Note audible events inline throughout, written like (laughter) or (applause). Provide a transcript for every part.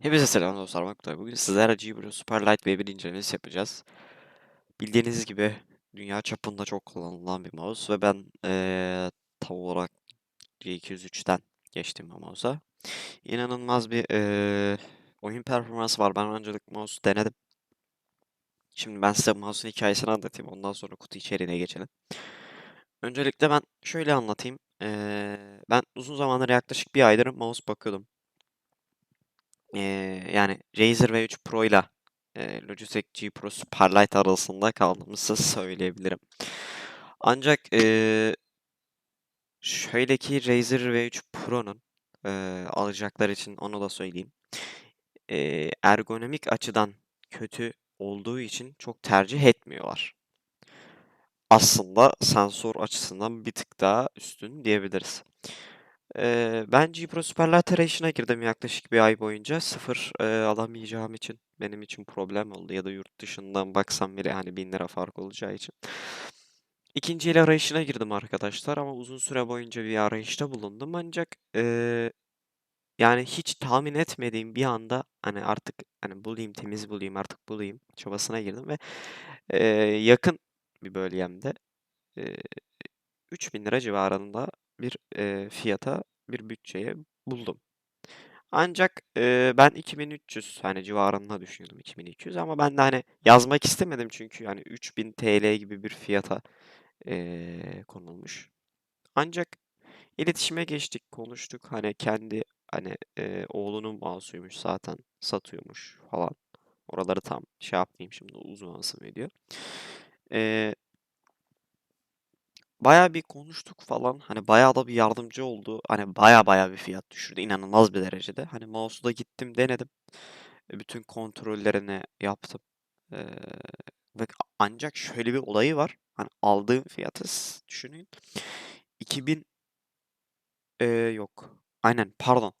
Hepinize selam dostlar. Ben Kutay. Bugün sizlerle GBro Superlight V1 incelemesi yapacağız. Bildiğiniz gibi dünya çapında çok kullanılan bir mouse ve ben eee tam olarak G203'ten geçtim bu mouse'a. İnanılmaz bir eee, oyun performansı var. Ben öncelik mouse denedim. Şimdi ben size mouse'un hikayesini anlatayım. Ondan sonra kutu içeriğine geçelim. Öncelikle ben şöyle anlatayım. Eee, ben uzun zamandır yaklaşık bir aydır mouse bakıyordum. Eee, yani Razer V3 Pro ile Logitech G Pro Superlight arasında kaldığımızı söyleyebilirim. Ancak eee, şöyle ki Razer V3 Pro'nun eee, alacaklar için onu da söyleyeyim. Eee, ergonomik açıdan kötü olduğu için çok tercih etmiyorlar. Aslında sensör açısından bir tık daha üstün diyebiliriz. Ben G Pro Superlight arayışına girdim yaklaşık bir ay boyunca. Sıfır eee, alamayacağım için benim için problem oldu. Ya da yurt dışından baksam bile hani 1000 lira fark olacağı için. İkinci el arayışına girdim arkadaşlar ama uzun süre boyunca bir arayışta bulundum. Ancak eee, yani hiç tahmin etmediğim bir anda hani artık hani bulayım temiz bulayım artık bulayım çabasına girdim ve eee, yakın bir bölgemde eee 3000 lira civarında bir eee, fiyata bir bütçeye buldum. Ancak eee, ben 2300 hani civarında düşünüyordum 2200 ama ben de hani yazmak istemedim çünkü yani 3000 TL gibi bir fiyata eee, konulmuş. Ancak iletişime geçtik, konuştuk. Hani kendi hani eee, oğlunun mouse'uymuş zaten satıyormuş falan. Oraları tam şey yapmayayım şimdi uzamasın video. Eee Bayağı bir konuştuk falan. Hani bayağı da bir yardımcı oldu. Hani bayağı bayağı bir fiyat düşürdü. inanılmaz bir derecede. Hani mouse'u da gittim denedim. E, Bütün kontrollerini yaptım. Ee, ve ancak şöyle bir olayı var. Hani aldığım fiyatı düşünün. 2000 e, yok. Aynen pardon.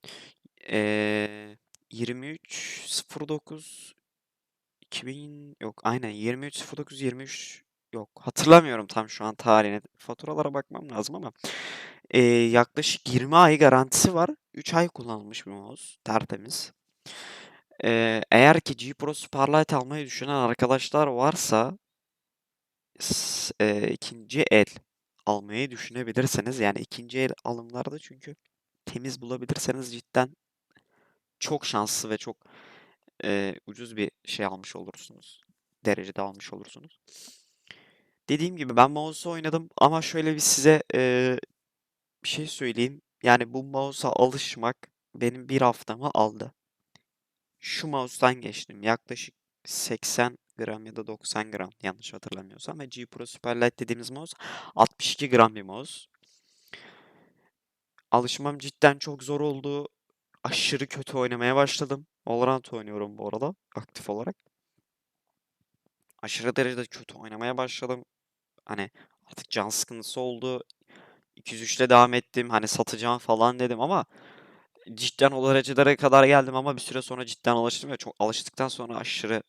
Ee, 23.09 2000 yok aynen 23.09 23 yok hatırlamıyorum tam şu an tarihini. Faturalara bakmam lazım ama eee, yaklaşık 20 ay garantisi var. 3 ay kullanılmış bir mouse. Tertemiz. Eee, eğer ki G Pro Superlight almayı düşünen arkadaşlar varsa eee, ikinci el almayı düşünebilirsiniz. Yani ikinci el alımlarda çünkü temiz bulabilirseniz cidden çok şanslı ve çok eee, ucuz bir şey almış olursunuz. Derecede almış olursunuz. Dediğim gibi ben mouse'u oynadım ama şöyle bir size eee, bir şey söyleyeyim. Yani bu mouse'a alışmak benim bir haftamı aldı. Şu mouse'dan geçtim. Yaklaşık 80 gram ya da 90 gram yanlış hatırlamıyorsam ve G Pro Superlight dediğimiz mouse 62 gram bir mouse. Alışmam cidden çok zor oldu. Aşırı kötü oynamaya başladım. Valorant oynuyorum bu arada aktif olarak. Aşırı derecede kötü oynamaya başladım. Hani artık can sıkıntısı oldu. 203'le devam ettim. Hani satacağım falan dedim ama cidden o derecelere kadar geldim ama bir süre sonra cidden alıştım ve çok alıştıktan sonra aşırı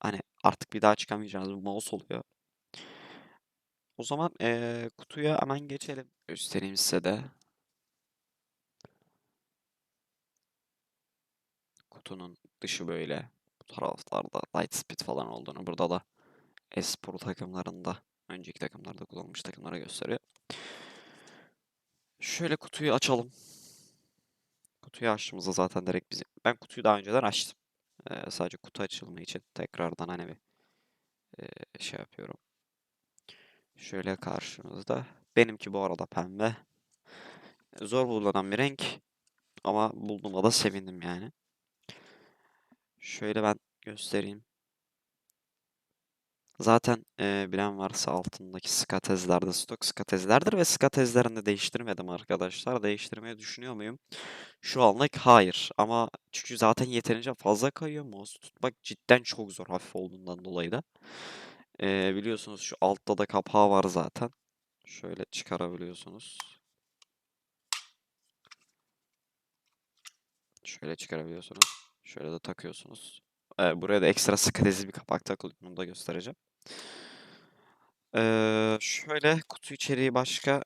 hani artık bir daha çıkamayacağınız bir mouse oluyor. O zaman eee, kutuya hemen geçelim. Göstereyim size de. Kutunun dışı böyle. Bu taraflarda Lightspeed falan olduğunu. Burada da espor takımlarında, önceki takımlarda kullanılmış takımlara gösteriyor. Şöyle kutuyu açalım. Kutuyu açtığımızda zaten direkt bizi... Ben kutuyu daha önceden açtım. Eee, sadece kutu açılımı için tekrardan hani bir eee, şey yapıyorum. Şöyle karşımızda. Benimki bu arada pembe. Zor bulunan bir renk. Ama bulduğuma da sevindim yani. Şöyle ben göstereyim. Zaten eee, bilen varsa altındaki skatezlerde stok skatezlerdir ve skatezlerini de değiştirmedim arkadaşlar. Değiştirmeyi düşünüyor muyum? Şu anlık hayır ama çünkü zaten yeterince fazla kayıyor. Mouse tutmak cidden çok zor hafif olduğundan dolayı da. Eee, biliyorsunuz şu altta da kapağı var zaten. Şöyle çıkarabiliyorsunuz. Şöyle çıkarabiliyorsunuz. Şöyle de takıyorsunuz. Buraya da ekstra skatezli bir kapak takılıyor. Bunu da göstereceğim. Ee, şöyle kutu içeriği başka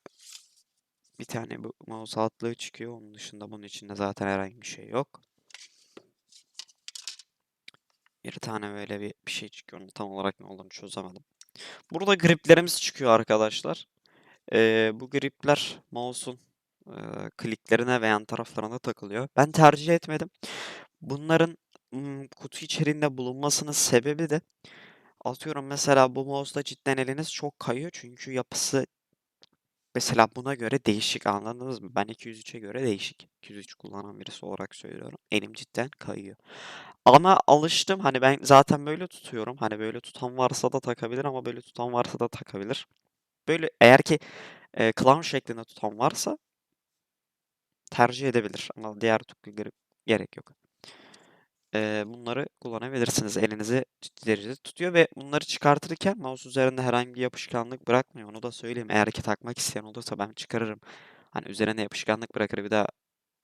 bir tane bu mouse altlığı çıkıyor. Onun dışında bunun içinde zaten herhangi bir şey yok. Bir tane böyle bir, bir şey çıkıyor. Tam olarak ne olduğunu çözemedim. Burada griplerimiz çıkıyor arkadaşlar. Ee, bu gripler mouse'un e, kliklerine ve yan taraflarına takılıyor. Ben tercih etmedim. Bunların mm, kutu içerisinde bulunmasının sebebi de atıyorum mesela bu mouse'da cidden eliniz çok kayıyor çünkü yapısı mesela buna göre değişik anladınız mı? Ben 203'e göre değişik. 203 kullanan birisi olarak söylüyorum. Elim cidden kayıyor. Ama alıştım. Hani ben zaten böyle tutuyorum. Hani böyle tutan varsa da takabilir ama böyle tutan varsa da takabilir. Böyle eğer ki e, clown şeklinde tutan varsa tercih edebilir. Ama diğer gere- gerek yok. E, bunları kullanabilirsiniz. Elinizi ciddi derecede tutuyor ve bunları çıkartırken mouse üzerinde herhangi bir yapışkanlık bırakmıyor. Onu da söyleyeyim. Eğer ki takmak isteyen olursa ben çıkarırım. Hani üzerine yapışkanlık bırakır bir daha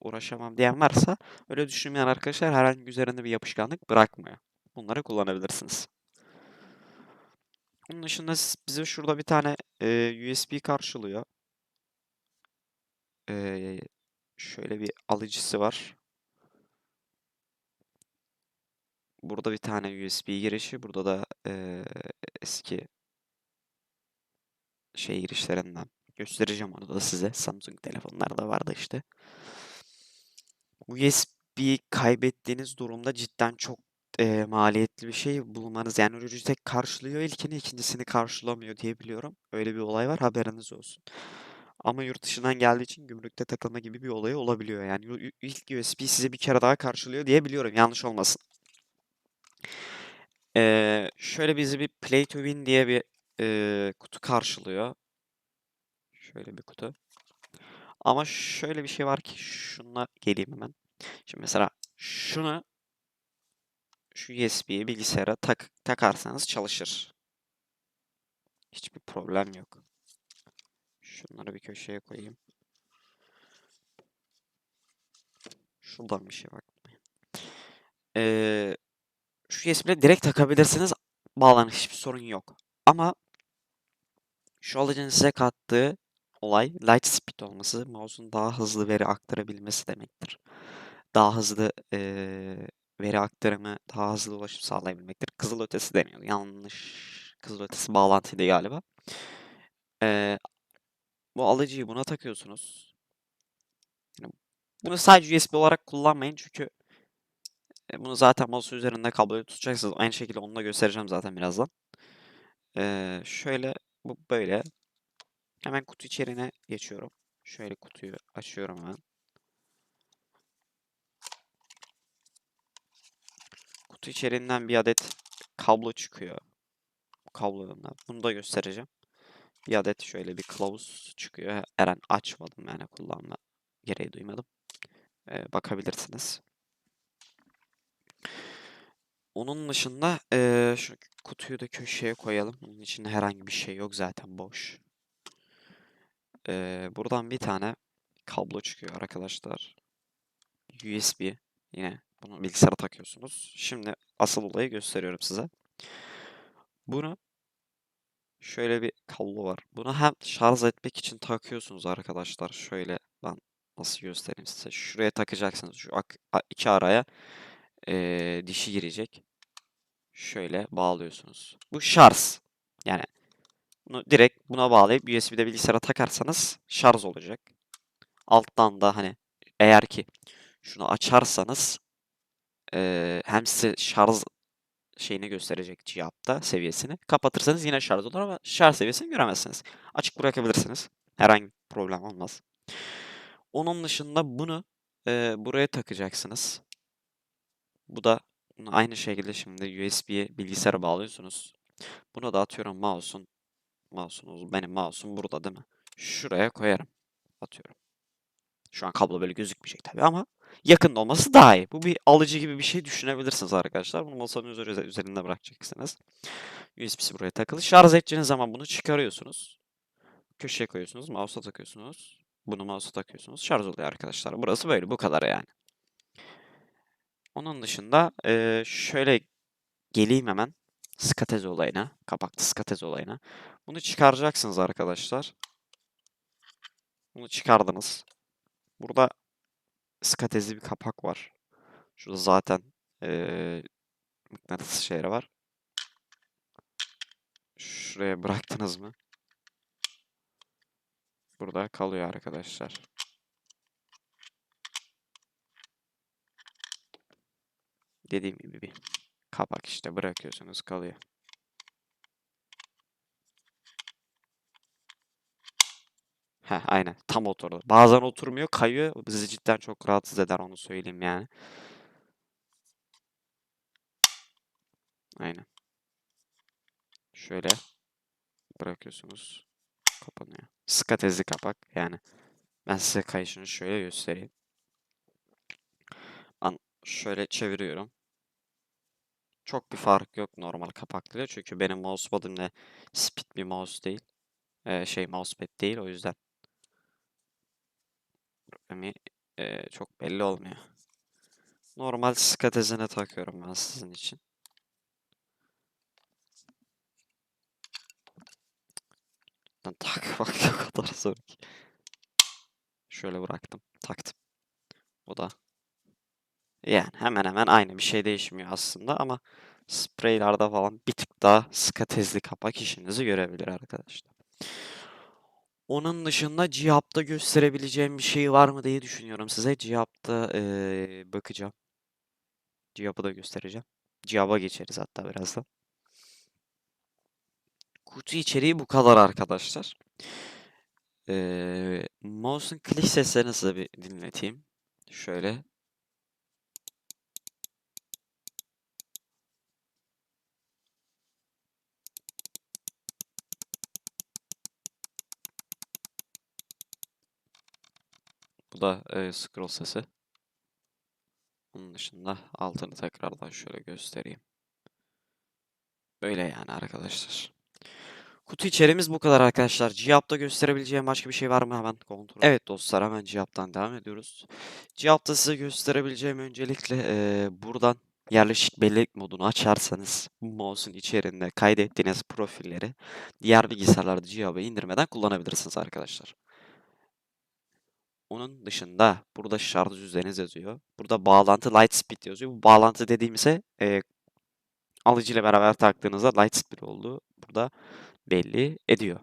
uğraşamam diyen varsa öyle düşünmeyen arkadaşlar herhangi üzerinde bir yapışkanlık bırakmıyor. Bunları kullanabilirsiniz. Onun dışında bize şurada bir tane e, USB karşılıyor. E, şöyle bir alıcısı var. Burada bir tane USB girişi. Burada da e, eski şey girişlerinden. Göstereceğim onu da size. Samsung telefonlarda vardı işte. USB kaybettiğiniz durumda cidden çok e, maliyetli bir şey bulmanız. Yani Logitech karşılıyor ilkini, ikincisini karşılamıyor diye biliyorum. Öyle bir olay var, haberiniz olsun. Ama yurt dışından geldiği için gümrükte takılma gibi bir olayı olabiliyor. Yani ilk USB size bir kere daha karşılıyor diye biliyorum. Yanlış olmasın. Ee, şöyle bizi bir Play to Win diye bir e, kutu karşılıyor. Şöyle bir kutu. Ama şöyle bir şey var ki şununla geleyim hemen. Şimdi mesela şunu şu USB'yi bilgisayara tak takarsanız çalışır. Hiçbir problem yok. Şunları bir köşeye koyayım. Şuradan bir şey bak. Ee, şu USB'ye direkt takabilirsiniz. Bağlanır hiçbir sorun yok. Ama şu alıcının size kattığı olay light speed olması, mouse'un daha hızlı veri aktarabilmesi demektir. Daha hızlı eee, veri aktarımı, daha hızlı ulaşım sağlayabilmektir. Kızılötesi deniyor. Yanlış. Kızılötesi bağlantıydı galiba. Eee, bu alıcıyı buna takıyorsunuz. Yani bunu sadece USB olarak kullanmayın çünkü e, bunu zaten mouse üzerinde kabloyu tutacaksınız. Aynı şekilde onu da göstereceğim zaten birazdan. Eee, şöyle bu böyle. Hemen kutu içeriğine geçiyorum. Şöyle kutuyu açıyorum hemen. Kutu içeriğinden bir adet kablo çıkıyor. Da. Bunu da göstereceğim. Bir adet şöyle bir kılavuz çıkıyor. Eren açmadım yani kullanma gereği duymadım. Ee, bakabilirsiniz. Onun dışında ee, şu kutuyu da köşeye koyalım. Bunun içinde herhangi bir şey yok zaten boş. Ee, buradan bir tane kablo çıkıyor arkadaşlar. USB yine bunu bilgisayara takıyorsunuz. Şimdi asıl olayı gösteriyorum size. Bunu şöyle bir kablo var. Bunu hem şarj etmek için takıyorsunuz arkadaşlar. Şöyle ben nasıl göstereyim size. Şuraya takacaksınız. Şu iki araya eee, dişi girecek. Şöyle bağlıyorsunuz. Bu şarj. Yani bunu direkt buna bağlayıp USB'de bilgisayara takarsanız şarj olacak. Alttan da hani eğer ki şunu açarsanız eee, hem size şarj şeyini gösterecek cihapta seviyesini. Kapatırsanız yine şarj olur ama şarj seviyesini göremezsiniz. Açık bırakabilirsiniz. Herhangi bir problem olmaz. Onun dışında bunu eee, buraya takacaksınız. Bu da bunu aynı şekilde şimdi USB'ye bilgisayara bağlıyorsunuz. Bunu da atıyorum mouse'un mouse'un benim mouse'um burada değil mi? Şuraya koyarım. Atıyorum. Şu an kablo böyle gözükmeyecek tabii ama yakında olması daha iyi. Bu bir alıcı gibi bir şey düşünebilirsiniz arkadaşlar. Bunu masanın üzeri- üzerinde bırakacaksınız. USB'si buraya takılı. Şarj edeceğiniz zaman bunu çıkarıyorsunuz. Köşeye koyuyorsunuz. Mouse'a takıyorsunuz. Bunu mouse'a takıyorsunuz. Şarj oluyor arkadaşlar. Burası böyle. Bu kadar yani. Onun dışında eee, şöyle geleyim hemen skatez olayına. Kapaklı skatez olayına. Bunu çıkaracaksınız arkadaşlar. Bunu çıkardınız. Burada skatezli bir kapak var. Şurada zaten eee mıknatıs şeyleri var. Şuraya bıraktınız mı? Burada kalıyor arkadaşlar. Dediğim gibi bir kapak işte bırakıyorsunuz kalıyor. Heh, aynen tam oturdu. Bazen oturmuyor kayıyor. Bizi cidden çok rahatsız eder onu söyleyeyim yani. Aynen. Şöyle bırakıyorsunuz. Kapanıyor. Skatezli kapak yani. Ben size kayışını şöyle göstereyim. An şöyle çeviriyorum. Çok bir fark yok normal kapaklıyla. Çünkü benim mousepad'im de speed bir mouse değil. Ee, şey mousepad değil o yüzden. Problemi ee, çok belli olmuyor. Normal skatezine takıyorum ben sizin için. Lan takmak (laughs) o kadar zor ki. Şöyle bıraktım. Taktım. Bu da. Yani hemen hemen aynı bir şey değişmiyor aslında ama spreylarda falan bir tık daha skatezli kapak işinizi görebilir arkadaşlar. Onun dışında Cihab'da gösterebileceğim bir şey var mı diye düşünüyorum size. Cihab'da eee, bakacağım. Cihab'ı da göstereceğim. Cihab'a geçeriz hatta birazdan. Kutu içeriği bu kadar arkadaşlar. Eee mouse'un kliş seslerini size bir dinleteyim. Şöyle. Bu da eee, scroll sesi. Onun dışında altını tekrardan şöyle göstereyim. Böyle yani arkadaşlar. Kutu içeriğimiz bu kadar arkadaşlar. Cihab'da gösterebileceğim başka bir şey var mı? Hemen kontrol. Evet dostlar hemen Cihab'dan devam ediyoruz. Cihab'da size gösterebileceğim öncelikle eee, buradan yerleşik bellek modunu açarsanız mouse'un içerisinde kaydettiğiniz profilleri diğer bilgisayarlarda Cihab'ı indirmeden kullanabilirsiniz arkadaşlar. Onun dışında burada şarj düzeniniz yazıyor. Burada bağlantı Lightspeed yazıyor. Bu bağlantı dediğimizde eee alıcıyla beraber taktığınızda Lightspeed olduğu burada belli ediyor.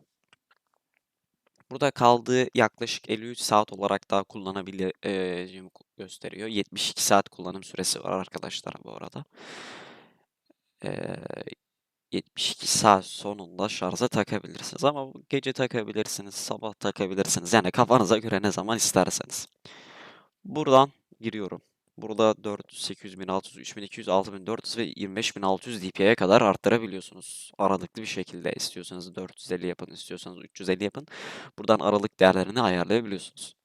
Burada kaldığı yaklaşık 53 saat olarak daha kullanabileceğimi gösteriyor. 72 saat kullanım süresi var arkadaşlar bu arada. Ee, 72 saat sonunda şarja takabilirsiniz ama gece takabilirsiniz, sabah takabilirsiniz. Yani kafanıza göre ne zaman isterseniz. Buradan giriyorum. Burada 400, 800, 1600, 3200, 6400 ve 25600 dpi'ye kadar arttırabiliyorsunuz. Aralıklı bir şekilde istiyorsanız 450 yapın, istiyorsanız 350 yapın. Buradan aralık değerlerini ayarlayabiliyorsunuz.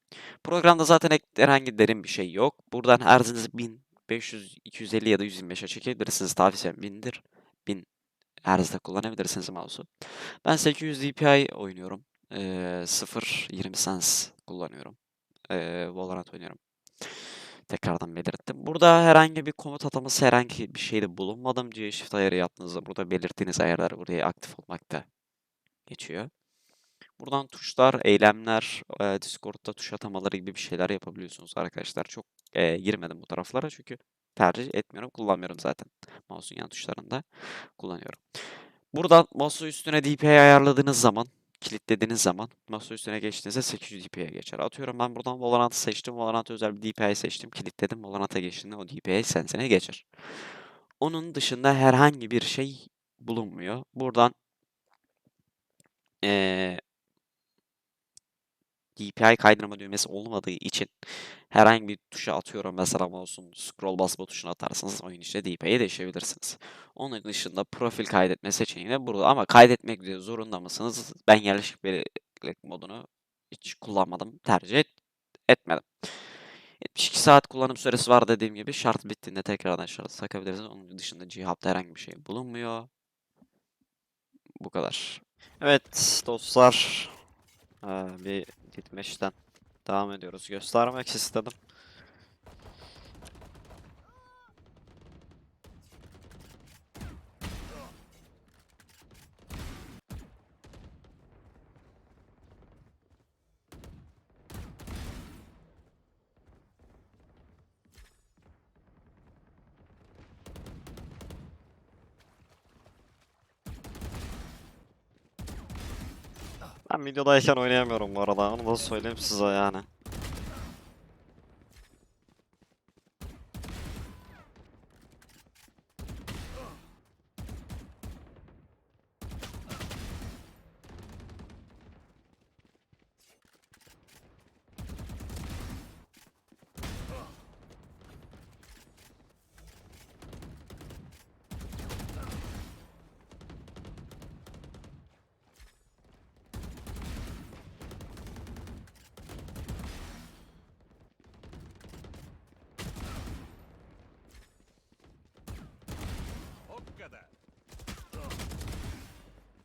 Programda zaten herhangi derin bir şey yok. Buradan erzinizi 1000, 500, 250 ya da 125'e çekebilirsiniz. Tavsiyem 1000'dir. 1000 erzde kullanabilirsiniz mouse'u. Ben 800 dpi oynuyorum. Ee, 0.20 cents kullanıyorum. Ee, Valorant oynuyorum. Tekrardan belirttim. Burada herhangi bir komut ataması herhangi bir şeyde bulunmadım. G Shift ayarı yaptığınızda burada belirttiğiniz ayarlar buraya aktif olmakta geçiyor. Buradan tuşlar, eylemler, e, Discord'da tuş atamaları gibi bir şeyler yapabiliyorsunuz arkadaşlar. Çok e, girmedim bu taraflara çünkü tercih etmiyorum, kullanmıyorum zaten. Mouse'un yan tuşlarında kullanıyorum. Buradan masa üstüne DPI ayarladığınız zaman, kilitlediğiniz zaman masa üstüne geçtiğinizde 800 dpi'ye geçer. Atıyorum ben buradan Valorant'ı seçtim. Valorant'a özel bir DPI seçtim. Kilitledim. Valorant'a geçtiğinde o DPI sensine geçer. Onun dışında herhangi bir şey bulunmuyor. Buradan eee DPI kaydırma düğmesi olmadığı için herhangi bir tuşa atıyorum mesela mouse'un scroll basma tuşuna atarsanız oyun içinde DPI'ye değişebilirsiniz. Onun dışında profil kaydetme seçeneği de burada ama kaydetmek de zorunda mısınız? Ben yerleşik bellek modunu hiç kullanmadım, tercih et- etmedim. 72 saat kullanım süresi var dediğim gibi şart bittiğinde tekrardan şartı takabilirsiniz. Onun dışında cihapta herhangi bir şey bulunmuyor. Bu kadar. Evet dostlar bir gitmişten devam ediyoruz. Göstermek istedim. Ben videodayken oynayamıyorum bu arada. Onu da söyleyeyim size yani. O kadar.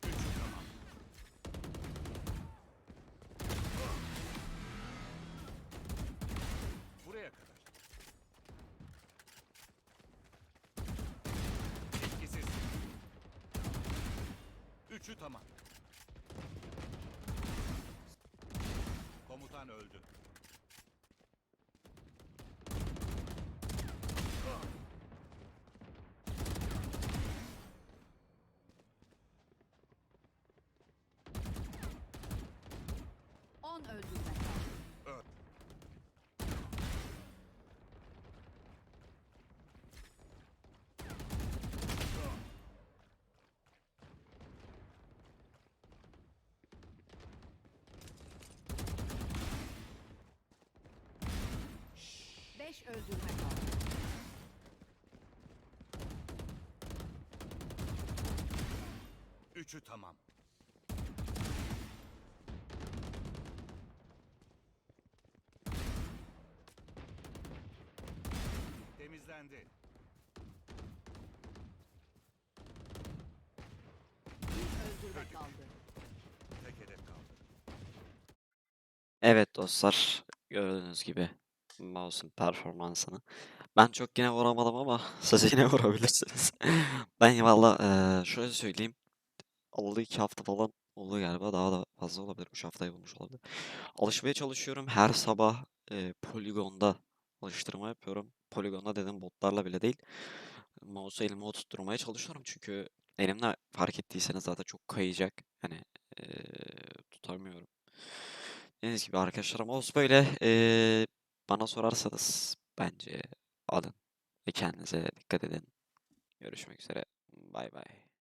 Üçü tamam. Buraya kadar. Etkisiz. Üçü tamam. Komutan öldü. On öldürme kaldı. Beş öldürme kaldı. Üçü tamam. Temizlendi. Bir öldürme kaldı. Tek hedef kaldı. Evet dostlar. Gördüğünüz gibi mouse'un performansını. Ben çok yine vuramadım ama (laughs) siz yine vurabilirsiniz. (laughs) Ben valla eee, şöyle söyleyeyim. Oldu iki hafta falan oldu galiba. Daha da fazla olabilir. Üç haftayı bulmuş olabilir. Alışmaya çalışıyorum. Her sabah eee Polygon'da alıştırma yapıyorum. Polygon'da dedim botlarla bile değil. Mouse'u elime oturtturmaya çalışıyorum. Çünkü elimle fark ettiyseniz zaten çok kayacak. Hani eee, tutamıyorum. Dediğiniz gibi arkadaşlar mouse böyle. Eee, bana sorarsanız bence alın ve kendinize dikkat edin. Görüşmek üzere. Bay bay.